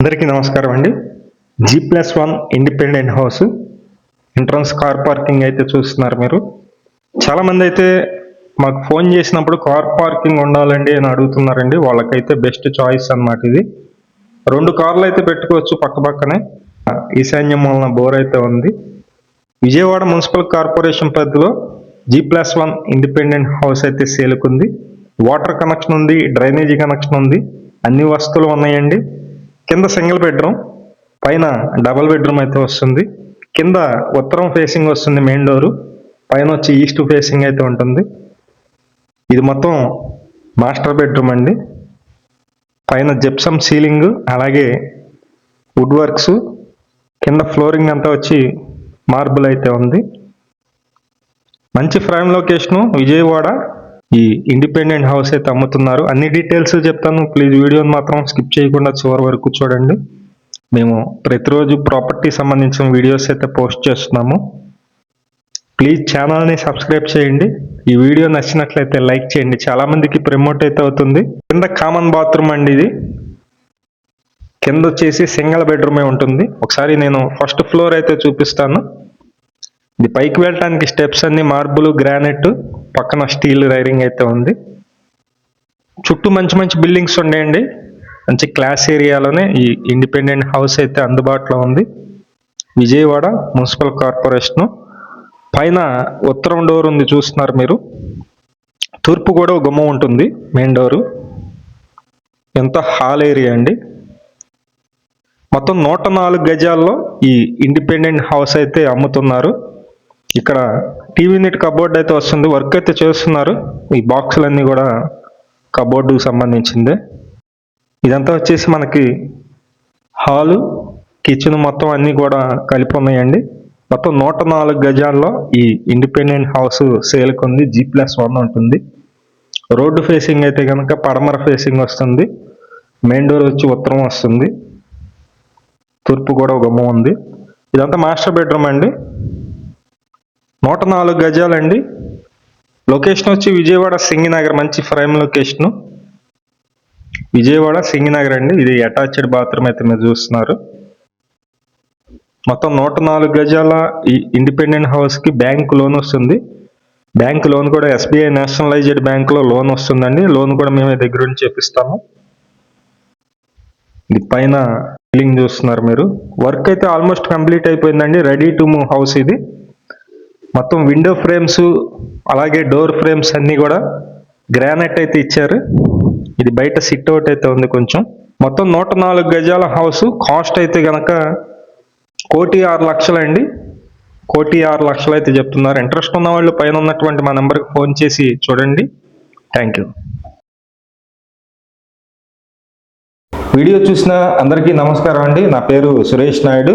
అందరికీ నమస్కారం అండి. G plus one independent house entrance car parking అయితే చూస్తున్నారు మీరు. చాలామంది అయితే మాకు ఫోన్ చేసినప్పుడు కార్ పార్కింగ్ ఉండాలండి అని అడుగుతున్నారండి. వాళ్ళకైతే బెస్ట్ చాయిస్ అన్నమాట ఇది. రెండు కార్లు అయితే పెట్టుకోవచ్చు పక్క పక్కనే. ఈశాన్యం వలన బోర్ అయితే ఉంది. విజయవాడ మున్సిపల్ కార్పొరేషన్ పరిధిలో G plus one independent house అయితే సేలుకుంది. వాటర్ కనెక్షన్ ఉంది డ్రైనేజీ కనెక్షన్ ఉంది. అన్ని వస్తువులు ఉన్నాయండి. కింద సింగిల్ బెడ్రూమ్ పైన డబుల్ బెడ్రూమ్ అయితే వస్తుంది. కింద ఉత్తరం ఫేసింగ్ వస్తుంది మెయిన్ డోరు పైన వచ్చి ఈస్ట్ ఫేసింగ్ అయితే ఉంటుంది. ఇది మొత్తం మాస్టర్ బెడ్రూమ్ అండి. పైన జిప్సమ్ సీలింగ్ అలాగే వుడ్ వర్క్స్ కింద ఫ్లోరింగ్ అంతా వచ్చి మార్బుల్ అయితే ఉంది. మంచి ఫ్రేమ్ లొకేషను విజయవాడ ఈ ఇండిపెండెంట్ హౌస్ అయితే అమ్ముతున్నారు. అన్ని డీటెయిల్స్ చెప్తాను. ప్లీజ్ వీడియోని మాత్రం స్కిప్ చేయకుండా చివరి వరకు చూడండి. మేము ప్రతిరోజు ప్రాపర్టీ సంబంధించిన వీడియోస్ అయితే పోస్ట్ చేస్తున్నాము. ప్లీజ్ ఛానల్ని సబ్స్క్రైబ్ చేయండి. ఈ వీడియో నచ్చినట్లయితే లైక్ చేయండి. చాలా మందికి ప్రమోట్ అయితే అవుతుంది. కింద కామన్ బాత్రూమ్ అండి ఇది. కింద వచ్చేసి సింగిల్ బెడ్రూమే ఉంటుంది. ఒకసారి నేను ఫస్ట్ ఫ్లోర్ అయితే చూపిస్తాను. ఇది పైకి వెళ్ళటానికి స్టెప్స్ అన్ని మార్బుల్ గ్రానైట్. పక్కన స్టీల్ రైరింగ్ అయితే ఉంది. చుట్టూ మంచి మంచి బిల్డింగ్స్ ఉన్నాయండి. మంచి క్లాస్ ఏరియాలోనే ఈ ఇండిపెండెంట్ హౌస్ అయితే అందుబాటులో ఉంది. Vijayawada municipal corporation. పైన ఉత్తరం డోర్ ఉంది చూస్తున్నారు మీరు. తూర్పు కూడా ఒక ఉంటుంది మెయిన్ డోరు. ఎంత హాల్ ఏరియా అండి. మొత్తం నూట నాలుగు గజాల్లో ఈ ఇండిపెండెంట్ హౌస్ అయితే అమ్ముతున్నారు. ఇక్కడ టీవీ నెట్ కబోర్డ్ అయితే వస్తుంది. వర్క్ అయితే చేస్తున్నారు. ఈ బాక్సులన్నీ కూడా కబోర్డుకు సంబంధించిందే. ఇదంతా వచ్చేసి మనకి హాలు కిచెన్ మొత్తం అన్నీ కూడా కలిపి ఉన్నాయండి. మొత్తం నూట నాలుగు గజాల్లో ఈ ఇండిపెండెంట్ హౌస్ సేల్కి ఉంది. జీ ప్లస్ వన్ ఉంటుంది. రోడ్డు ఫేసింగ్ అయితే కనుక పడమర ఫేసింగ్ వస్తుంది. మెయిన్ డోర్ వచ్చి ఉత్తరం వస్తుంది. తూర్పు కూడా ఒక గుమ్మం ఉంది. ఇదంతా మాస్టర్ బెడ్రూమ్ అండి. నూట నాలుగు గజాలండి. లొకేషన్ వచ్చి విజయవాడ సింగినగర్ మంచి ఫ్రైమ్ లొకేషన్. విజయవాడ సింగినగర్ అండి. ఇది అటాచ్డ్ బాత్రూమ్ అయితే మీరు చూస్తున్నారు. మొత్తం నూట నాలుగు గజాల ఇండిపెండెంట్ హౌస్కి బ్యాంక్ లోన్ వస్తుంది. బ్యాంక్ లోన్ కూడా ఎస్బీఐ నేషనలైజ్డ్ బ్యాంక్లో లోన్ వస్తుందండి. లోన్ కూడా మేము దగ్గర నుంచి చేపిస్తాము. ఇది పైన బిల్డింగ్ చూస్తున్నారు మీరు. వర్క్ అయితే ఆల్మోస్ట్ కంప్లీట్ అయిపోయిందండి. రెడీ టు మూవ్ హౌస్ ఇది. మొత్తం విండో ఫ్రేమ్స్ అలాగే డోర్ ఫ్రేమ్స్ అన్నీ కూడా గ్రానైట్ అయితే ఇచ్చారు. ఇది బయట సిట్ అవుట్ అయితే ఉంది కొంచెం. మొత్తం నూట నాలుగు గజాల హౌస్ కాస్ట్ అయితే కనుక కోటి ఆరు లక్షలండి కోటి ఆరు లక్షలు అయితే చెప్తున్నారు. ఇంట్రెస్ట్ ఉన్న వాళ్ళు పైన ఉన్నటువంటి మా నెంబర్కి ఫోన్ చేసి చూడండి. థ్యాంక్ యూ వీడియో చూసిన అందరికీ నమస్కారం అండి. నా పేరు సురేష్ నాయుడు.